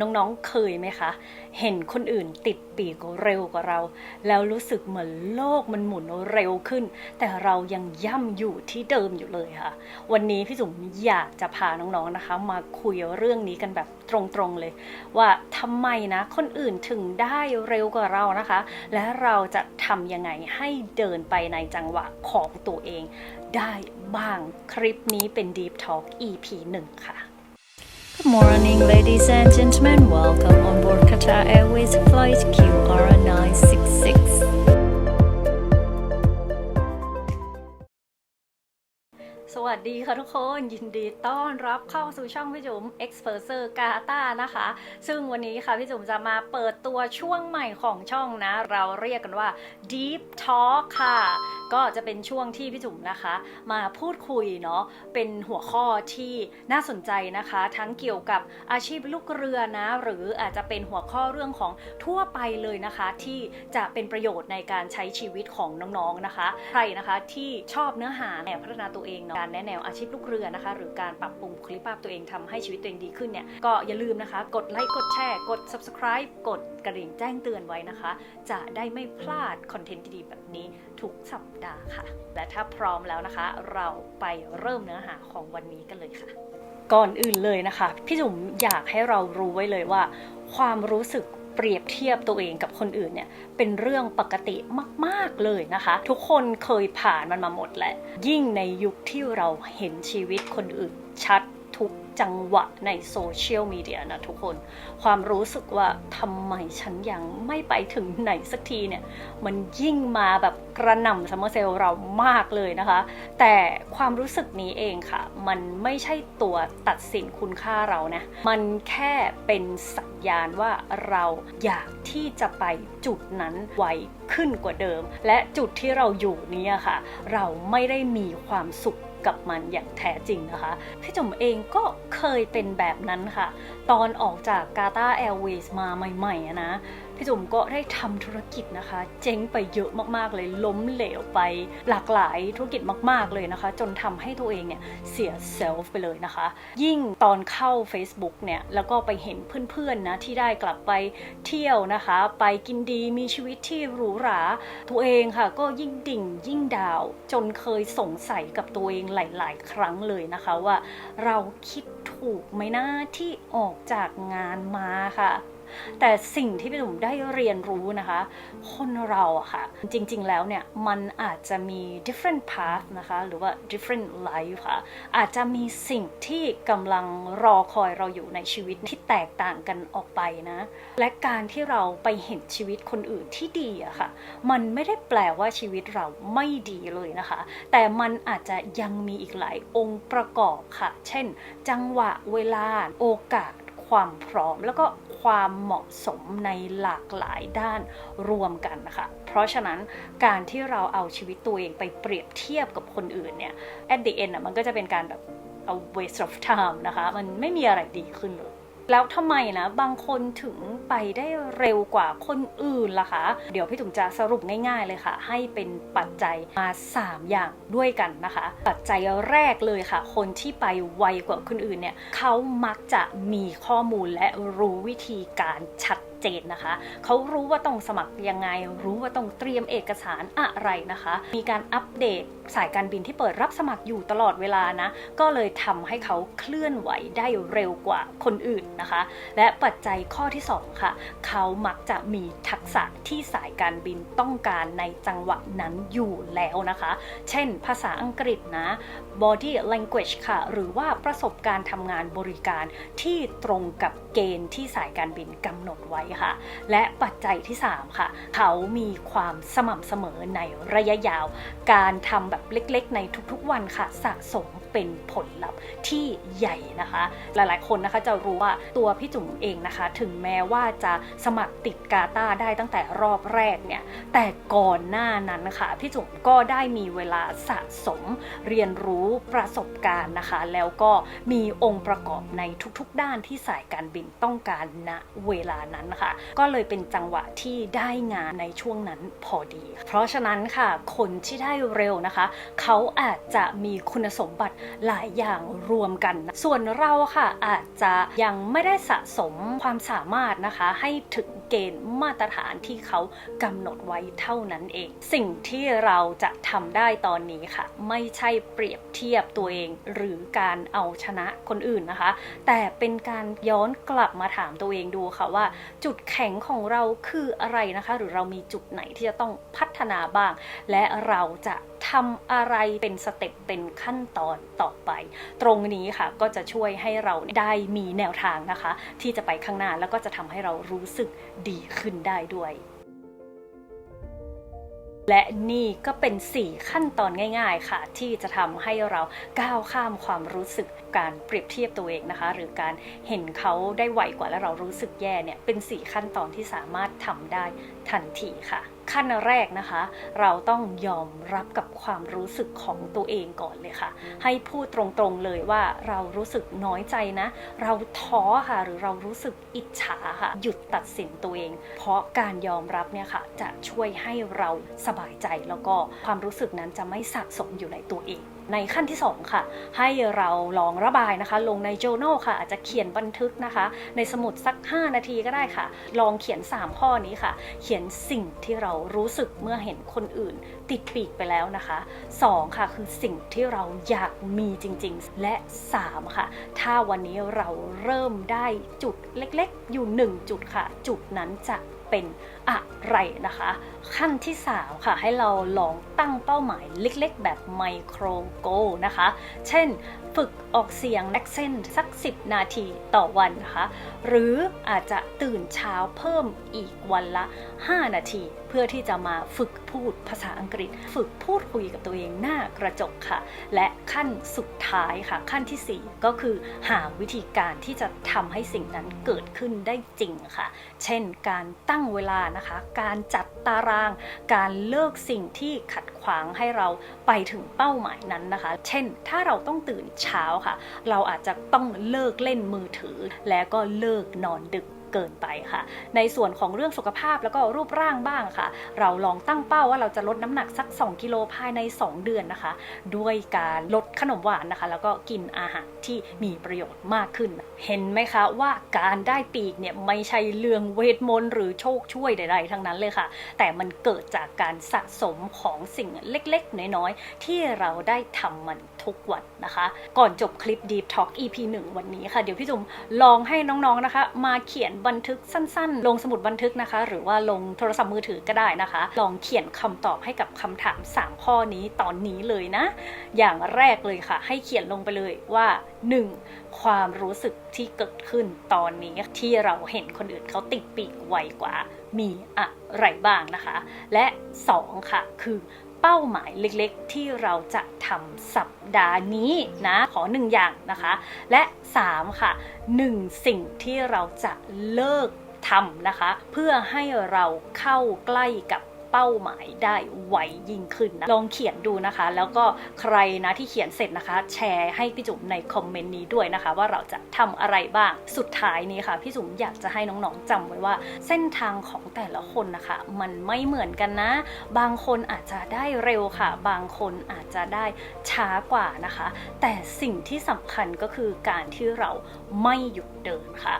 น้องๆเคยไหมคะ เห็นคนอื่นติดปีกเร็วกว่าเรา แล้วรู้สึกเหมือนโลกมันหมุนเร็วขึ้น แต่เรายังย่ำอยู่ที่เดิมอยู่เลยค่ะ วันนี้พี่จุ๋มอยากจะพาน้องๆนะคะ มาคุยเรื่องนี้กันแบบตรงๆเลย ว่าทำไมนะคนอื่นถึงได้เร็วกว่าเรานะคะ และเราจะทำยังไงให้เดินไปในจังหวะของตัวเอง ได้บ้างคลิปนี้เป็น Deep Talk EP 1 ค่ะ Good morning, ladies and gentlemen. Welcome on board Qatar Airways flight QR966. สวัสดีค่ะทุกคนยินดีต้อนรับเข้าสู่ช่องพี่จุ๋ม e x p e r t e r g a t a นะคะ ซึ่งวันนี้ค่ะพี่จุ๋มจะมาเปิดตัวช่วงใหม่ของช่องนะ เราเรียกกันว่า Deep Talk ค่ะ ก็จะเป็นช่วงที่พี่จุ๋มนะคะ มาพูดคุยเนาะเป็นหัวข้อที่น่าสนใจนะคะ ทั้งเกี่ยวกับอาชีพลูกเรือนะ หรืออาจจะเป็นหัวข้อเรื่องของทั่วไปเลยนะคะ ที่จะเป็นประโยชน์ในการใช้ชีวิตของน้องๆนะคะ ใครนะคะที่ชอบเนื้อหาแนวพัฒนาตัวเองเนาะการแนะแนวอาชีพลูกเรือนะคะ หรือการปรับปรุงบุคลิกภาพตัวเองทำให้ชีวิตตัวเองดีขึ้นเนี่ยก็อย่าลืมนะคะ กดไลค์กดแชร์กด subscribe กดกระดิ่งแจ้งเตือนไว้นะคะ จะได้ไม่พลาดคอนเทนต์ดีๆแบบนี้ทุกสัปดาห์ค่ะ และถ้าพร้อมแล้วนะคะ เราไปเริ่มเนื้อหาของวันนี้กันเลยค่ะ ก่อนอื่นเลยนะคะ พี่จุ๋มอยากให้เรารู้ไว้เลยว่า ความรู้สึก เปรียบเทียบตัวเองกับคนอื่นเนี่ยเป็นเรื่องปกติมาก ๆ เลยนะคะ ทุกคนเคยผ่านมันมาหมดแหละ ยิ่งในยุคที่เราเห็นชีวิตคนอื่นชัด ทุกจังหวะในโซเชียลมีเดียนะทุกคน ความรู้สึกว่าทำไมฉันยังไม่ไปถึงไหนสักทีเนี่ย มันยิ่งมาแบบกระหน่ำซัมเมอร์เซลเรามากเลยนะคะ แต่ความรู้สึกนี้เองค่ะ มันไม่ใช่ตัวตัดสินคุณค่าเรานะ มันแค่เป็นสัญญาณว่าเราอยากที่จะไปจุดนั้นไวขึ้นกว่าเดิม และจุดที่เราอยู่นี้ค่ะ เราไม่ได้มีความสุข กับมันอย่างแท้จริงนะคะ พี่จุ๋มเองก็เคยเป็นแบบนั้นค่ะ ตอนออกจากกาตาแอร์เวย์มาใหม่ๆนะ พี่จุ๋มก็ได้ทำธุรกิจนะคะ เจ๊งไปเยอะมากๆเลย ล้มเหลวไปหลากหลายธุรกิจมากๆเลยนะคะ จนทำให้ตัวเองเนี่ยเสียเซลฟ์ไปเลยนะคะ ยิ่งตอนเข้า Facebook เนี่ย แล้วก็ไปเห็นเพื่อนๆนะ ที่ได้กลับไปเที่ยวนะคะ ไปกินดีมีชีวิตที่หรูหรา ตัวเองค่ะ ก็ยิ่งดิ่งยิ่งดาว จนเคยสงสัยกับตัวเองหลาย ๆ ครั้งเลยนะคะว่าเราคิด ถูกไหมนะที่ออกจากงานมาค่ะ แต่สิ่งที่พี่หนุ่มได้เรียนรู้นะคะ คนเราอะค่ะ จริงๆแล้วเนี่ย มันอาจจะมี different path นะคะ หรือว่า different life ค่ะ อาจจะมีสิ่งที่กำลังรอคอยเราอยู่ในชีวิตที่แตกต่างกันออกไปนะ และการที่เราไปเห็นชีวิตคนอื่นที่ดีอะค่ะ มันไม่ได้แปลว่าชีวิตเราไม่ดีเลยนะคะ แต่มันอาจจะยังมีอีกหลายองค์ประกอบค่ะ เช่น จังหวะเวลาโอกาสความพร้อมแล้วก็ ความเหมาะสมในหลากหลายด้านรวมกันนะคะ เพราะฉะนั้นการที่เราเอาชีวิตตัวเองไปเปรียบเทียบกับคนอื่นเนี่ย at the end อะมันก็จะเป็นการแบบเอา waste of time นะคะ มันไม่มีอะไรดีขึ้นเลย แล้วทำไมนะบางคนถึงไปได้เร็วกว่าคนอื่นล่ะคะ เดี๋ยวพี่ถุงจะสรุปง่ายๆเลยค่ะ ให้เป็นปัจจัยมา 3 อย่างด้วยกันนะคะ ปัจจัยแรกเลยค่ะ คนที่ไปไวกว่าคนอื่นเนี่ยเขามักจะมีข้อมูลและรู้วิธีการชัด เจนนะคะ เขารู้ว่าต้องสมัครยังไง รู้ว่าต้องเตรียมเอกสารอะไรนะคะ มีการอัปเดตสายการบินที่เปิดรับสมัครอยู่ตลอดเวลานะ ก็เลยทำให้เขาเคลื่อนไหวได้เร็วกว่าคนอื่นนะคะ และปัจจัยข้อที่ 2 ค่ะ เขามักจะมีทักษะที่สายการบินต้องการในจังหวะนั้นอยู่แล้วนะคะ เช่น ภาษาอังกฤษนะ body language ค่ะ หรือว่าประสบการณ์ทำงานบริการที่ตรงกับเกณฑ์ที่สายการบินกำหนดไว้ค่ะ และปัจจัยที่ 3 ค่ะ เขามีความสม่ำเสมอในระยะยาว การทำแบบเล็กๆ ในทุกๆวันค่ะ สะสม เป็นผลลัพธ์ที่ใหญ่นะคะ หลายๆ คนนะคะจะรู้ว่าตัวพี่จุ๋มเองนะคะ ถึงแม้ว่าจะสมัครติดกาตาได้ตั้งแต่รอบแรกเนี่ย แต่ก่อนหน้านั้นค่ะพี่จุ๋มก็ได้มีเวลาสะสมเรียนรู้ประสบการณ์นะคะ แล้วก็มีองค์ประกอบในทุกๆ ด้านที่สายการบินต้องการณเวลานั้นนะคะ ก็เลยเป็นจังหวะที่ได้งานในช่วงนั้นพอดี เพราะฉะนั้นค่ะคนที่ได้เร็วนะคะ เขาอาจจะมีคุณสมบัติหลายอย่างรวมกัน ส่วนเราค่ะอาจจะยังไม่ได้สะสมความสามารถนะคะ ให้ถึงเกณฑ์มาตรฐานที่เขากำหนดไว้เท่านั้นเอง สิ่งที่เราจะทำได้ตอนนี้ค่ะ ไม่ใช่เปรียบเทียบตัวเอง หรือการเอาชนะคนอื่นนะคะ แต่เป็นการย้อนกลับมาถามตัวเองดูค่ะว่า จุดแข็งของเราคืออะไรนะคะ หรือเรามีจุดไหนที่จะต้องพัฒนาบ้าง และเราจะ ทำอะไรเป็นสเต็ปเป็นขั้นตอนต่อไป ตรงนี้ค่ะก็จะช่วยให้เราได้มีแนวทางนะคะ ที่จะไปข้างหน้าแล้วก็จะทำให้เรารู้สึกดีขึ้นได้ด้วย และนี่ก็เป็น 4 ขั้นตอนง่าย ๆ ค่ะ ที่จะทำให้เราก้าวข้ามความรู้สึกการเปรียบเทียบตัวเองนะคะ หรือการเห็นเขาได้ไวกว่าและเรารู้สึกแย่เนี่ยเป็น 4 ขั้นตอนที่สามารถทำได้ทันทีค่ะ ขั้นแรกนะคะ เราต้องยอมรับกับความรู้สึกของตัวเองก่อนเลยค่ะ ให้พูดตรงๆเลยว่าเรารู้สึกน้อยใจนะ เราท้อค่ะหรือเรารู้สึกอิจฉาค่ะ หยุดตัดสินตัวเอง เพราะการยอมรับเนี่ยค่ะ จะช่วยให้เราสบายใจ แล้วก็ความรู้สึกนั้นจะไม่สะสมอยู่ในตัวเอง ในขั้นที่ 2 ค่ะ ให้เราลองระบายนะคะ ลงใน journal ค่ะ อาจจะเขียนบันทึกนะคะ ในสมุดสัก 5 นาทีก็ได้ค่ะ ลองเขียน 3 ข้อนี้ค่ะ เขียนสิ่งที่เรารู้สึกเมื่อเห็นคนอื่น ติดปีกไปแล้วนะคะ 2 ค่ะ คือสิ่งที่เราอยากมีจริง ๆ และ 3 ค่ะ ถ้าวันนี้เราเริ่มได้จุดเล็ก ๆ อยู่ 1 จุดค่ะ จุดนั้นจะ เป็นอะไรนะคะ ขั้นที่ 3 ค่ะ ให้เราลองตั้งเป้าหมายเล็กๆ แบบไมโครโกนะคะ เช่น ฝึกออกเสียง accent สัก 10 นาทีต่อวันนะคะ หรืออาจจะตื่นเช้าเพิ่มอีกวันละ 5 นาที เพื่อที่จะมาฝึกพูดภาษาอังกฤษ ฝึกพูดคุยกับตัวเองหน้ากระจกค่ะ และขั้นสุดท้ายค่ะ ขั้นทีสี่4 ก็คือหาวิธีการที่จะทำให้สิ่งนั้นเกิดขึ้นได้จริงค่ะ เช่น การตั้งเวลานะคะ การจัดตาราง การเลิกสิ่งที่ขัดขวางให้เราไปถึงเป้าหมายนั้นนะคะ เช่น ถ้าเราต้องตื่นเช้าค่ะ เราอาจจะต้องเลิกเล่นมือถือ แล้วก็เลิกนอนดึก เกินไปค่ะ ในส่วนของเรื่องสุขภาพแล้วก็รูปร่างบ้างค่ะ เราลองตั้งเป้าว่าเราจะลดน้ำหนักสัก 2 กิโลภายใน 2 เดือนนะคะ ด้วยการลดขนมหวานนะคะ แล้วก็กินอาหารที่มีประโยชน์มากขึ้น เห็นไหมคะว่าการได้ปีกเนี่ยไม่ใช่เรื่องเวทมนต์หรือโชคช่วยใดๆทั้งนั้นเลยค่ะ แต่มันเกิดจากการสะสมของสิ่งเล็กๆ น้อยๆ ที่เราได้ทำมัน ทุกวันนะคะ ก่อนจบคลิป Deep Talk EP 1 วันนี้ค่ะ เดี๋ยวพี่จุ๋มลองให้น้องๆนะคะ มาเขียนบันทึกสั้นๆ ลงสมุดบันทึกนะคะ หรือว่าลงโทรศัพท์มือถือก็ได้นะคะ ลองเขียนคำตอบให้กับคำถาม 3 ข้อนี้ตอนนี้เลยนะ อย่างแรกเลยค่ะ ให้เขียนลงไปเลยว่า 1. ความรู้สึกที่เกิดขึ้นตอนนี้ที่เราเห็นคนอื่นเขาติดปีกไวกว่า มีอะไรบ้างนะคะ และ 2 ค่ะ คือ เป้าหมายเล็กๆ ที่เราจะทำสัปดาห์นี้นะ ขอหนึ่งอย่างนะคะ และ 3 ค่ะ 1 สิ่งที่เราจะเลิกทำนะคะ เพื่อให้เราเข้าใกล้กับ เป้าหมายได้ไวยิ่งขึ้นนะลองเขียนดูนะคะ แล้วก็ใครนะที่เขียนเสร็จนะคะ แชร์ให้พี่จุ๋มในคอมเมนต์นี้ด้วยนะคะ ว่าเราจะทำอะไรบ้างสุดท้ายนี้ค่ะพี่จุ๋มอยากจะให้น้องๆจำไว้ว่า เส้นทางของแต่ละคนนะคะ มันไม่เหมือนกันนะ บางคนอาจจะได้เร็วค่ะ บางคนอาจจะได้ช้ากว่านะคะ แต่สิ่งที่สำคัญก็คือการที่เราไม่หยุดเดินค่ะ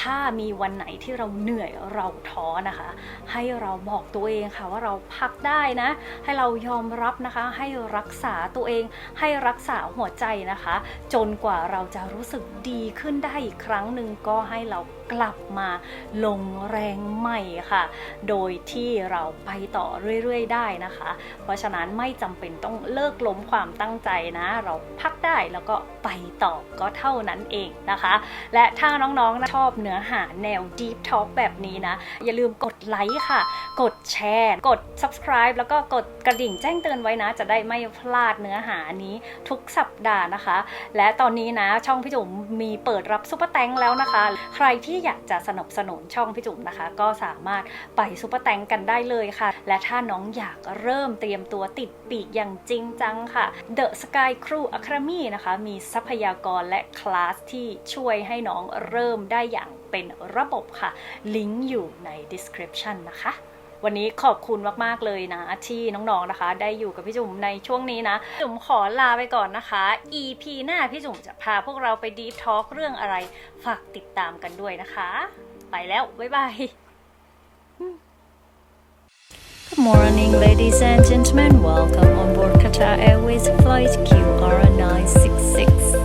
ถ้ามีวันไหนที่เราเหนื่อยเราท้อนะคะ ให้เราบอกตัวเองค่ะว่าเราพักได้นะ ให้เรายอมรับนะคะ ให้รักษาตัวเอง ให้รักษาหัวใจนะคะ จนกว่าเราจะรู้สึกดีขึ้นได้อีกครั้งหนึ่งก็ให้เรากลับมาลงแรงใหม่ค่ะ โดยที่เราไปต่อเรื่อยๆ ได้นะคะ เพราะฉะนั้นไม่จำเป็นต้องเลิกล้มความตั้งใจนะ เราพักได้แล้วก็ไปต่อก็เท่านั้นเองนะคะ และถ้าน้องๆชอบเนื้อหาแนว Deep Talk แบบนี้นะ อย่าลืมกดไลค์ค่ะกดแชร์ กด subscribe แล้วก็กดกระดิ่งแจ้งเตือนไว้นะ จะได้ไม่พลาดเนื้อหานี้ทุกสัปดาห์นะคะ และตอนนี้นะช่องพี่จุ๋มมีเปิดรับซุปเปอร์แตงแล้วนะคะ ใครที่อยากจะสนับสนุนช่องพี่จุ๋มนะคะ ก็สามารถไปซุปเปอร์แตงกันได้เลยค่ะ และถ้าน้องอยากเริ่มเตรียมตัวติดปีกอย่างจริงจังค่ะ The Sky Crew Academy นะคะมีทรัพยากรและคลาสที่ช่วยให้น้องเริ่มได้อย่างเป็นระบบค่ะ ลิงก์อยู่ใน description นะคะ วันนี้ขอบคุณมากๆเลยนะ ที่น้องๆนะคะ ได้อยู่กับพี่จุ๋มในช่วงนี้นะ จุ๋มขอลาไปก่อนนะคะ EP หน้าพี่จุ๋มจะพาพวกเราไปดีฟทอล์กเรื่องอะไร ฝากติดตามกันด้วยนะคะ ไปแล้ว บ๊ายบาย Good morning, ladies and gentlemen. Welcome on board Qatar Airways Flight QR966